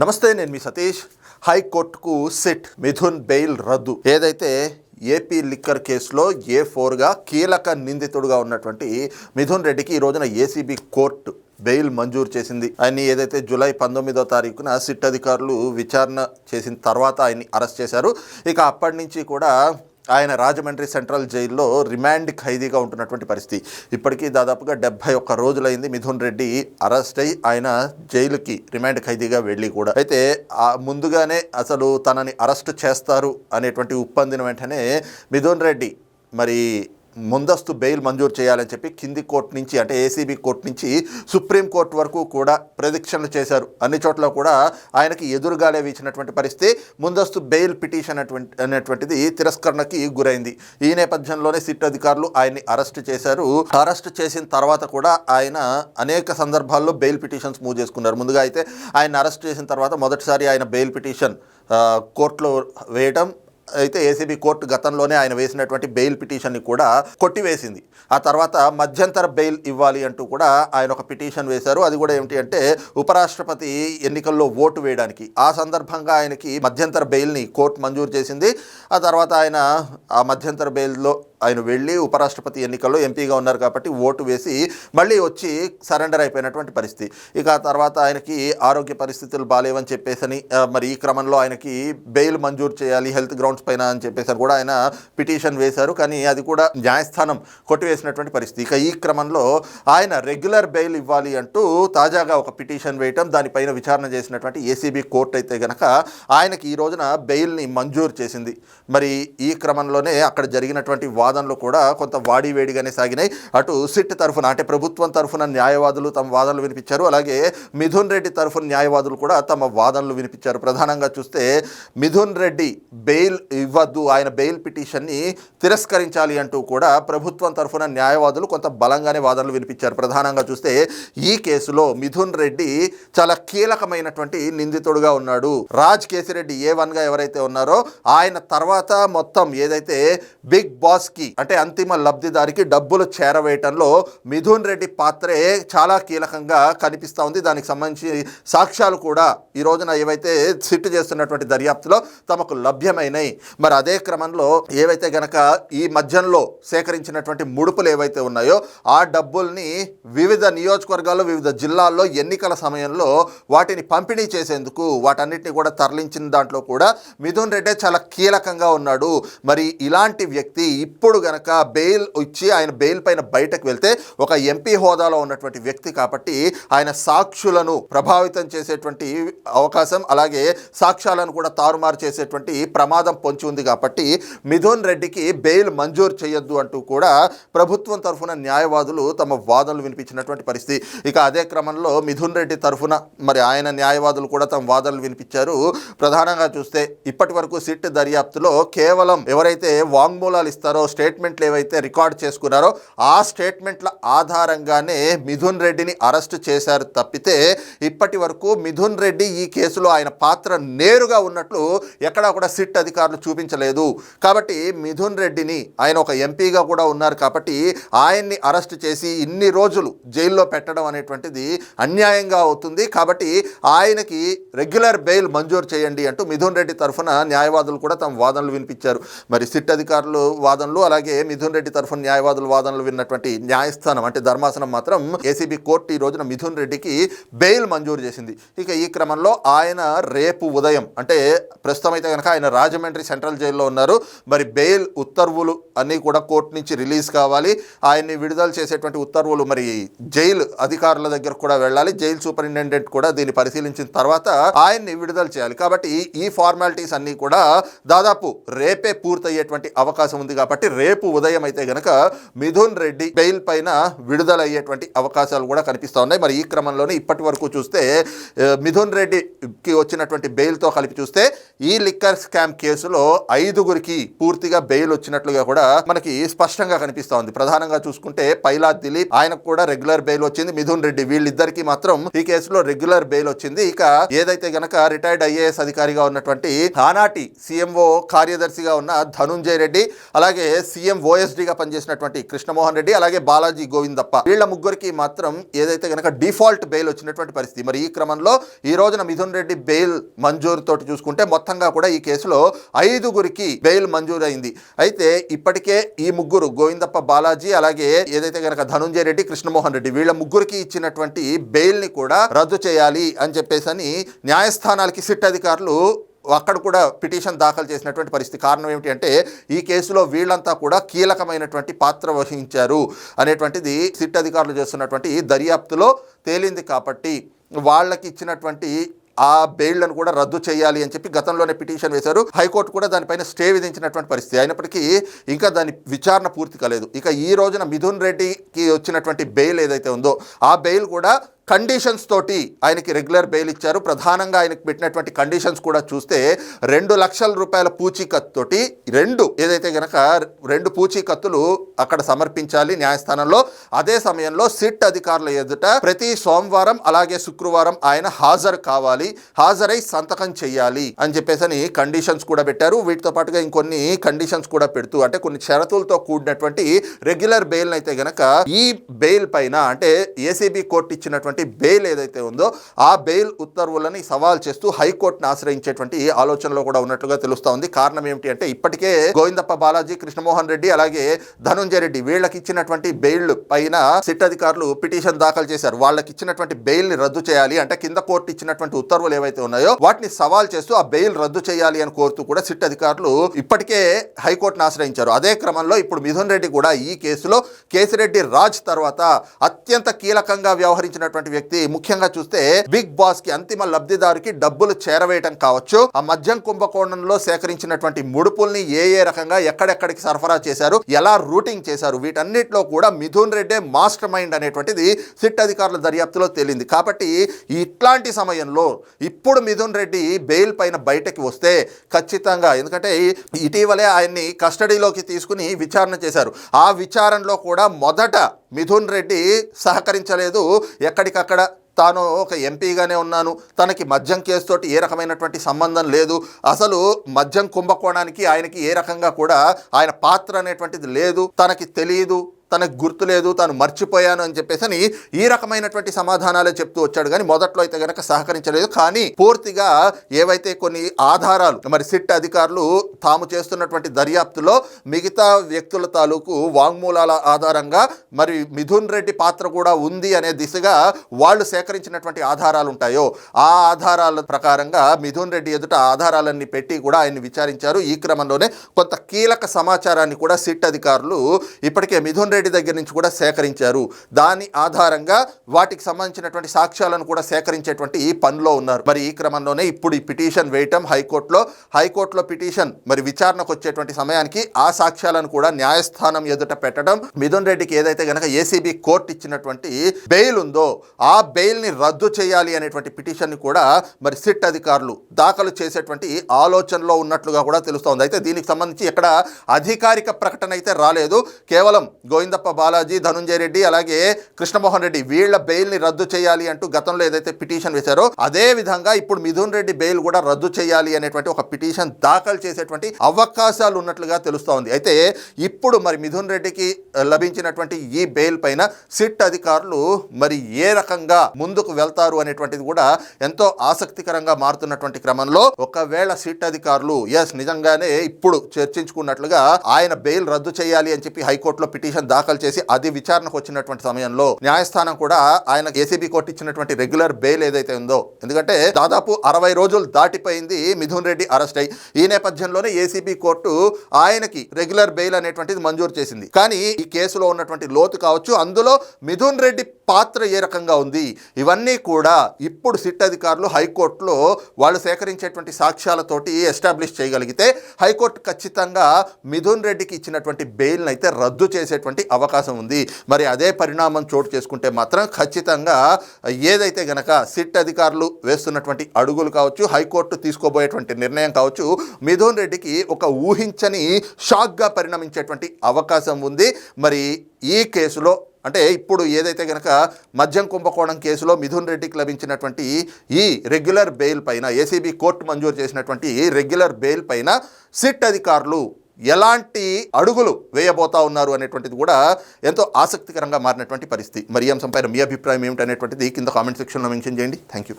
నమస్తే నేను మీ సతీష్. హైకోర్టుకు సిట్ మిథున్ బెయిల్ రద్దు. ఏదైతే ఏపీ లిక్కర్ కేసులో ఏ ఫోర్గా కీలక నిందితుడుగా ఉన్నటువంటి మిథున్ రెడ్డికి ఈ రోజున ఏసీబీ కోర్టు బెయిల్ మంజూరు చేసింది. ఆయన్ని ఏదైతే జూలై పంతొమ్మిదో తారీఖున సిట్ అధికారులు విచారణ చేసిన తర్వాత ఆయన్ని అరెస్ట్ చేశారు. ఇక అప్పటి నుంచి కూడా ఆయన రాజమండ్రి సెంట్రల్ జైల్లో రిమాండ్ ఖైదీగా ఉంటున్నటువంటి పరిస్థితి. ఇప్పటికీ దాదాపుగా డెబ్బై ఒక్క రోజులైంది మిథున్ రెడ్డి అరెస్ట్ అయి ఆయన జైలుకి రిమాండ్ ఖైదీగా వెళ్ళి కూడా. అయితే ముందుగానే అసలు తనని అరెస్ట్ చేస్తారు అనేటువంటి ఉప్పందిన వెంటనే మిథున్ రెడ్డి మరి ముందస్తు బెయిల్ మంజూరు చేయాలని చెప్పి కింది కోర్టు నుంచి అంటే ఏసీబీ కోర్టు నుంచి సుప్రీంకోర్టు వరకు కూడా ప్రదక్షిణలు చేశారు. అన్ని చోట్ల కూడా ఆయనకి ఎదురుగాలే వీచినటువంటి పరిస్థితి. ముందస్తు బెయిల్ పిటిషన్ అనేటువంటిది తిరస్కరణకి గురైంది. ఈ నేపథ్యంలోనే సిట్ అధికారులు ఆయన్ని అరెస్ట్ చేశారు. అరెస్ట్ చేసిన తర్వాత కూడా ఆయన అనేక సందర్భాల్లో బెయిల్ పిటిషన్స్ మూవ్ చేసుకున్నారు. ముందుగా అయితే ఆయన అరెస్ట్ చేసిన తర్వాత మొదటిసారి ఆయన బెయిల్ పిటిషన్ కోర్టులో వేయటం అయితే ఏసీబీ కోర్టు గతంలోనే ఆయన వేసినటువంటి బెయిల్ పిటిషన్ని కూడా కొట్టివేసింది. ఆ తర్వాత మధ్యంతర బెయిల్ ఇవ్వాలి అంటూ కూడా ఆయన ఒక పిటిషన్ వేశారు. అది కూడా ఏమిటి అంటే ఉపరాష్ట్రపతి ఎన్నికల్లో ఓటు వేయడానికి. ఆ సందర్భంగా ఆయనకి మధ్యంతర బెయిల్ని కోర్టు మంజూరు చేసింది. ఆ తర్వాత ఆయన ఆ మధ్యంతర బెయిల్లో ఆయన వెళ్ళి ఉపరాష్ట్రపతి ఎన్నికల్లో ఎంపీగా ఉన్నారు కాబట్టి ఓటు వేసి మళ్ళీ వచ్చి సరెండర్ అయిపోయినటువంటి పరిస్థితి. ఇక తర్వాత ఆయనకి ఆరోగ్య పరిస్థితులు బాగాలేవని చెప్పేసని మరి ఈ క్రమంలో ఆయనకి బెయిల్ మంజూరు చేయాలి హెల్త్ గ్రౌండ్స్ పైన అని చెప్పేసి కూడా ఆయన పిటిషన్ వేశారు. కానీ అది కూడా న్యాయస్థానం కొట్టివేసినటువంటి పరిస్థితి. ఇక ఈ క్రమంలో ఆయన రెగ్యులర్ బెయిల్ ఇవ్వాలి అంటూ తాజాగా ఒక పిటిషన్ వేయటం దానిపైన విచారణ చేసినటువంటి ఏసీబీ కోర్టు అయితే గనక ఆయనకి ఈ రోజున బెయిల్ని మంజూరు చేసింది. మరి ఈ క్రమంలోనే అక్కడ జరిగినటువంటి వాదనలు కూడా కొంత వాడి వేడిగానే సాగినాయి. అటు సిట్ తరఫున అంటే ప్రభుత్వం తరఫున న్యాయవాదులు తమ వాదనలు వినిపించారు. అలాగే మిథున్ రెడ్డి తరఫున న్యాయవాదులు కూడా తమ వాదనలు వినిపించారు. ప్రధానంగా చూస్తే మిథున్ రెడ్డి బెయిల్ ఇవ్వద్దు ఆయన బెయిల్ పిటిషన్ని తిరస్కరించాలి అంటూ కూడా ప్రభుత్వం తరఫున న్యాయవాదులు కొంత బలంగానే వాదనలు వినిపించారు. ప్రధానంగా చూస్తే ఈ కేసులో మిథున్ రెడ్డి చాలా కీలకమైనటువంటి నిందితుడుగా ఉన్నాడు. రాజ్ కేసిరెడ్డి ఏ వన్గా ఎవరైతే ఉన్నారో ఆయన తర్వాత మొత్తం ఏదైతే బిగ్ బాస్కి అంటే అంతిమ లబ్ధిదారికి డబ్బులు చేరవేయటంలో మిథున్ రెడ్డి పాత్రే చాలా కీలకంగా కనిపిస్తూ ఉంది. దానికి సంబంధించి సాక్ష్యాలు కూడా ఈ రోజున ఏవైతే సిట్ చేస్తున్నటువంటి దర్యాప్తులో తమకు లభ్యమైనాయి. మరి అదే క్రమంలో ఏవైతే గనక ఈ మధ్యంలో సేకరించినటువంటి ముడుపులు ఏవైతే ఉన్నాయో ఆ డబ్బుల్ని వివిధ నియోజకవర్గాల్లో వివిధ జిల్లాల్లో ఎన్నికల సమయంలో వాటిని పంపిణీ చేసేందుకు వాటన్నిటిని కూడా తరలించిన దాంట్లో కూడా మిథున్ రెడ్డే చాలా కీలకంగా ఉన్నాడు. మరి ఇలాంటి వ్యక్తి ఇప్పుడు గనక బెయిల్ ఇచ్చి ఆయన బెయిల్ పైన బయటకు వెళ్తే ఒక ఎంపీ హోదాలో ఉన్నటువంటి వ్యక్తి కాబట్టి ఆయన సాక్షులను ప్రభావితం చేసేటువంటి అవకాశం అలాగే సాక్ష్యాలను కూడా తారుమారు చేసేటువంటి ప్రమాదం పొంచి ఉంది కాబట్టి మిథున్ రెడ్డికి బెయిల్ మంజూరు చేయొద్దు అంటూ కూడా ప్రభుత్వం తరఫున న్యాయవాదులు తమ వాదనలు వినిపించినటువంటి పరిస్థితి. ఇక అదే క్రమంలో మిథున్ రెడ్డి తరఫున మరి ఆయన న్యాయవాదులు కూడా తమ వాదనలు వినిపించారు. ప్రధానంగా చూస్తే ఇప్పటి వరకు సిట్ దర్యాప్తులో కేవలం ఎవరైతే వాంగ్మూలాలు ఇస్తారో స్టేట్మెంట్లు ఏవైతే రికార్డ్ చేసుకున్నారో ఆ స్టేట్మెంట్ల ఆధారంగానే మిథున్ రెడ్డిని అరెస్ట్ చేశారు తప్పితే ఇప్పటి వరకు మిథున్ రెడ్డి ఈ కేసులో ఆయన పాత్ర నేరుగా ఉన్నట్లు ఎక్కడా కూడా సిట్ అధికారులు చూపించలేదు. కాబట్టి మిథున్ రెడ్డిని ఆయన ఒక ఎంపీగా కూడా ఉన్నారు కాబట్టి ఆయన్ని అరెస్ట్ చేసి ఇన్ని రోజులు జైల్లో పెట్టడం అనేటువంటిది అన్యాయంగా అవుతుంది. కాబట్టి ఆయనకి రెగ్యులర్ బెయిల్ మంజూరు చేయండి అంటూ మిథున్ రెడ్డి తరఫున న్యాయవాదులు కూడా తమ వాదనలు వినిపించారు. మరి సిట్ అధికారులు వాదనలు అలాగే మిథున్ రెడ్డి తరఫున న్యాయవాదుల వాదనలు విన్నటువంటి న్యాయస్థానం అంటే ధర్మాసనం మాత్రం ఏసీబీ కోర్టు ఈ రోజున మిథున్ రెడ్డికి బెయిల్ మంజూరు చేసింది. ఇక ఈ క్రమంలో ఆయన రేపు ఉదయం అంటే ప్రస్తుతం అయితే కనుక ఆయన రాజమండ్రి సెంట్రల్ జైల్లో ఉన్నారు. మరి బెయిల్ ఉత్తర్వులు అన్నీ కూడా కోర్టు నుంచి రిలీజ్ కావాలి. ఆయన్ని విడుదల చేసేటువంటి ఉత్తర్వులు మరి జైలు అధికారుల దగ్గర కూడా వెళ్ళాలి. జైలు సూపరింటెండెంట్ కూడా దీన్ని పరిశీలించిన తర్వాత ఆయన్ని విడుదల చేయాలి. కాబట్టి ఈ ఫార్మాలిటీస్ అన్నీ కూడా దాదాపు రేపే పూర్తయ్యేటువంటి అవకాశం ఉంది కాబట్టి రేపు ఉదయం అయితే గనక మిథున్ రెడ్డి బెయిల్ పైన విడుదల అయ్యేటువంటి అవకాశాలు కూడా కనిపిస్తూ ఉన్నాయి. మరి ఈ క్రమంలోనే ఇప్పటి వరకు చూస్తే మిథున్ రెడ్డికి వచ్చినటువంటి బెయిల్తో కలిపి చూస్తే ఈ లిక్కర్ స్కామ్ కేసులో ఐదుగురికి పూర్తిగా బెయిల్ వచ్చినట్లుగా కూడా మనకి స్పష్టంగా కనిపిస్తూ ఉంది. ప్రధానంగా చూసుకుంటే పైలా దిలీప్ ఆయనకు కూడా రెగ్యులర్ బెయిల్ వచ్చింది. మిథున్ రెడ్డి వీళ్ళిద్దరికి మాత్రం ఈ కేసులో రెగ్యులర్ బెయిల్ వచ్చింది. ఇక ఏదైతే గనక రిటైర్డ్ ఐఏఎస్ అధికారిగా ఉన్నటువంటి ఆనాటి సీఎంఓ కార్యదర్శిగా ఉన్న ధనుంజయ్ రెడ్డి అలాగే సీఎం ఓఎస్డీగా పనిచేసినటువంటి కృష్ణమోహన్ రెడ్డి అలాగే బాలాజీ గోవిందప్ప వీళ్ళ ముగ్గురికి మాత్రం ఏదైతే గనక డిఫాల్ట్ బెయిల్ వచ్చినటువంటి పరిస్థితి. మరి ఈ క్రమంలో ఈ రోజున మిథున్ రెడ్డి బెయిల్ మంజూరు తోటి చూసుకుంటే మొత్తంగా కూడా ఈ కేసులో ఐదుగురికి బెయిల్ మంజూరు అయింది అయితే ఇప్పటికే ఈ ముగ్గురు గోవిందప్ప బాలాజీ అలాగే ఏదైతే గనక ధనుంజయ రెడ్డి కృష్ణమోహన్ రెడ్డి వీళ్ళ ముగ్గురికి ఇచ్చినటువంటి బెయిల్ని కూడా రద్దు చేయాలి అని చెప్పేసి అని న్యాయస్థానాలకి సిట్ అధికారులు అక్కడ కూడా పిటిషన్ దాఖలు చేసినటువంటి పరిస్థితి కారణం ఏమిటి అంటే ఈ కేసులో వీళ్ళంతా కూడా కీలకమైనటువంటి పాత్ర వహించారు అనేటువంటిది సిట్ అధికారులు చేస్తున్నటువంటి దర్యాప్తులో తేలింది కాబట్టి వాళ్ళకి ఇచ్చినటువంటి ఆ బెయిళ్ళను కూడా రద్దు చేయాలి అని చెప్పి గతంలోనే పిటిషన్ వేశారు. హైకోర్టు కూడా దానిపైన స్టే విధించినటువంటి పరిస్థితి. అయినప్పటికీ ఇంకా దాని విచారణ పూర్తి కాలేదు. ఇక ఈ రోజున మిథున్ రెడ్డికి వచ్చినటువంటి బెయిల్ ఏదైతే ఉందో ఆ బెయిల్ కూడా కండిషన్స్ తోటి ఆయనకి రెగ్యులర్ బెయిల్ ఇచ్చారు. ప్రధానంగా ఆయనకు పెట్టినటువంటి కండిషన్స్ కూడా చూస్తే రెండు లక్షల రూపాయల పూచీకత్తుతోటి రెండు ఏదైతే గనక రెండు పూచీకత్తులు అక్కడ సమర్పించాలి న్యాయస్థానంలో అదే సమయంలో సిట్ అధికారుల ఎదుట ప్రతి సోమవారం అలాగే శుక్రవారం ఆయన హాజరు కావాలి హాజరై సంతకం చేయాలి అని చెప్పేసి అని కండిషన్స్ కూడా పెట్టారు. వీటితో పాటుగా ఇంకొన్ని కండిషన్స్ కూడా పెడుతూ అంటే కొన్ని షరతులతో కూడినటువంటి రెగ్యులర్ బెయిల్ అయితే గనక ఈ బెయిల్ పైన అంటే ఏసీబీ కోర్టు ఇచ్చినటువంటి బెయిల్ ఏదైతే ఉందో ఆ బెయిల్ ఉత్తర్వులని సవాల్ చేస్తూ హైకోర్టును ఆశ్రయించేటువంటి ఆలోచనలో కూడా ఉన్నట్లుగా తెలుస్తా ఉంది. కారణం ఏమిటి అంటే ఇప్పటికే గోవిందప్ప బాలాజీ కృష్ణమోహన్ రెడ్డి అలాగే ధనుంజయ రెడ్డి వీళ్ళకి ఇచ్చినటువంటి బెయిల్ పైన సిట్ అధికారులు పిటిషన్ దాఖలు చేశారు. వాళ్ళకి ఇచ్చినటువంటి బెయిల్ని రద్దు చేయాలి అంటే కింద కోర్టు ఇచ్చినటువంటి ఉత్తర్వులు ఏవైతే ఉన్నాయో వాటిని సవాల్ చేస్తూ ఆ బెయిల్ రద్దు చేయాలి అని కోరుతూ కూడా సిట్ అధికారులు ఇప్పటికే హైకోర్టును ఆశ్రయించారు. అదే క్రమంలో ఇప్పుడు మిథున్ రెడ్డి కూడా ఈ కేసులో కేసిరెడ్డి రాజ్ తర్వాత అత్యంత కీలకంగా వ్యవహరించినటువంటి వ్యక్తి ముఖ్యంగా చూస్తే బిగ్ బాస్కి అంతిమ లబ్ధిదారుకి డబ్బులు చేరవేయటం కావచ్చు. ఆ మద్యం కుంభకోణంలో సేకరించినటువంటి ముడుపుల్ని ఏ ఏ రకంగా ఎక్కడెక్కడికి సరఫరా చేశారు ఎలా రూటింగ్ చేశారు వీటన్నిటిలో కూడా మిథున్ రెడ్డే మాస్టర్ మైండ్ అనేటువంటిది సిట్ అధికారుల దర్యాప్తులో తేలింది. కాబట్టి ఇట్లాంటి సమయంలో ఇప్పుడు మిథున్ రెడ్డి బెయిల్ పైన బయటకి వస్తే ఖచ్చితంగా ఎందుకంటే ఇటీవలే ఆయన్ని కస్టడీలోకి తీసుకుని విచారణ చేశారు. ఆ విచారణలో కూడా మొదట మిథున్ రెడ్డి సహకరించలేదు. ఎక్కడికక్కడ తాను ఒక ఎంపీగానే ఉన్నాను. తనకి మద్యం కేసుతోటి ఏ రకమైనటువంటి సంబంధం లేదు. అసలు మద్యం కుంభకోణానికి ఆయనకి ఏ రకంగా కూడా ఆయన పాత్ర అనేటువంటిది లేదు. తనకి తెలియదు తనకు గుర్తు లేదు తాను మర్చిపోయాను అని చెప్పేసి అని ఈ రకమైనటువంటి సమాధానాలే చెప్తూ వచ్చాడు. కానీ మొదట్లో అయితే గనక సహకరించలేదు. కానీ పూర్తిగా ఏవైతే కొన్ని ఆధారాలు మరి సిట్ అధికారులు తాము చేస్తున్నటువంటి దర్యాప్తులో మిగతా వ్యక్తుల తాలూకు వాంగ్మూలాల ఆధారంగా మరి మిథున్ రెడ్డి పాత్ర కూడా ఉంది అనే దిశగా వాళ్ళు సేకరించినటువంటి ఆధారాలు ఉంటాయో ఆ ఆధారాల ప్రకారంగా మిథున్ రెడ్డి ఎదుట ఆధారాలన్నీ పెట్టి కూడా ఆయన్ని విచారించారు. ఈ క్రమంలోనే కొంత కీలక సమాచారాన్ని కూడా సిట్ అధికారులు ఇప్పటికే మిథున్ రెడ్డి దగ్గర నుంచి కూడా సేకరించారు. దాని ఆధారంగా వాటికి సంబంధించినటువంటి సాక్ష్యాలను కూడా సేకరించేటువంటి ఈ పనిలో ఉన్నారు. మరి ఈ క్రమంలోనే ఇప్పుడు ఈ పిటిషన్ వేయటం హైకోర్టులో హైకోర్టులో పిటిషన్ మరి విచారణకు వచ్చేటువంటి సమయానికి ఆ సాక్ష్యాలను కూడా న్యాయస్థానం ఎదుట పెట్టడం మిథున్ రెడ్డికి ఏదైతే గనక ఏసీబీ కోర్టు ఇచ్చినటువంటి బెయిల్ ఉందో ఆ బెయిల్ని రద్దు చేయాలి అనేటువంటి పిటిషన్ని కూడా మరి సిట్ అధికారులు దాఖలు చేసేటువంటి ఆలోచనలో ఉన్నట్లుగా కూడా తెలుస్తోంది. అయితే దీనికి సంబంధించి ఎక్కడ అధికారిక ప్రకటన అయితే రాలేదు. కేవలం గోవిందప్ప బాలాజీ ధనుంజయ రెడ్డి అలాగే కృష్ణమోహన్ రెడ్డి వీళ్ళ బెయిల్ని రద్దు చేయాలి అంటూ గతంలో ఏదైతే పిటిషన్ వేశారో అదే విధంగా ఇప్పుడు మిథున్ రెడ్డి బెయిల్ కూడా రద్దు చేయాలి అనేటువంటి ఒక పిటిషన్ దాఖలు చేసేటువంటి అవకాశాలు ఉన్నట్లుగా తెలుస్తోంది అయితే ఇప్పుడు మరి మిథున్ రెడ్డికి లభించినటువంటి ఈ బెయిల్ పైన సిట్ అధికారులు మరి ఏ రకంగా ముందుకు వెళ్తారు అనేటువంటిది కూడా ఎంతో ఆసక్తికరంగా మారుతున్నటువంటి క్రమంలో ఒకవేళ సిట్ అధికారులు ఎస్ నిజంగానే ఇప్పుడు చర్చించుకున్నట్లుగా ఆయన బెయిల్ రద్దు చేయాలి అని చెప్పి హైకోర్టులో పిటిషన్ దాఖలు చేసి అది విచారణకు వచ్చినటువంటి సమయంలో న్యాయస్థానం కూడా ఆయన ఏసీబీ కోర్టు ఇచ్చినటువంటి రెగ్యులర్ బెయిల్ ఏదైతే ఉందో ఎందుకంటే దాదాపు అరవై రోజులు దాటిపోయింది మిథున్ రెడ్డి అరెస్ట్ అయ్యి ఈ నేపథ్యంలోనే ఏసీబీ కోర్టు ఆయనకి రెగ్యులర్ బెయిల్ అనేటువంటిది మంజూరు చేసింది. కానీ ఈ కేసులో ఉన్నటువంటి లోతు కావచ్చు అందులో మిథున్ రెడ్డి పాత్ర ఏ రకంగా ఉంది? ఇవన్నీ కూడా ఇప్పుడు సిట్ అధికారులు హైకోర్టులో వాళ్ళు సేకరించేటువంటి సాక్ష్యాలతోటి ఎస్టాబ్లిష్ చేయగలిగితే హైకోర్టు ఖచ్చితంగా మిథున్ రెడ్డికి ఇచ్చినటువంటి బెయిల్ని అయితే రద్దు చేసేటువంటి అవకాశం ఉంది. మరి అదే పరిణామం చోటు చేసుకుంటే మాత్రం ఖచ్చితంగా ఏదైతే గనక సిట్ అధికారులు వేస్తున్నటువంటి అడుగులు కావచ్చు హైకోర్టు తీసుకోబోయేటువంటి నిర్ణయం కావచ్చు మిథున్ రెడ్డికి ఒక ఊహించని షాక్గా పరిణమించేటువంటి అవకాశం ఉంది. మరి ఈ కేసులో అంటే ఇప్పుడు ఏదైతే కనుక మద్యం కుంభకోణం కేసులో మిథున్ రెడ్డికి లభించినటువంటి ఈ రెగ్యులర్ బెయిల్ పైన ఏసీబీ కోర్టు మంజూరు చేసినటువంటి ఈ రెగ్యులర్ బెయిల్ పైన సిట్ అధికారులు ఎలాంటి అడుగులు వేయబోతా ఉన్నారు అనేటువంటిది కూడా ఎంతో ఆసక్తికరంగా మారినటువంటి పరిస్థితి. మరి ఈ అంశంపైన మీ అభిప్రాయం ఏమిటనేటువంటిది కింద కామెంట్ సెక్షన్లో మెన్షన్ చేయండి. Thank you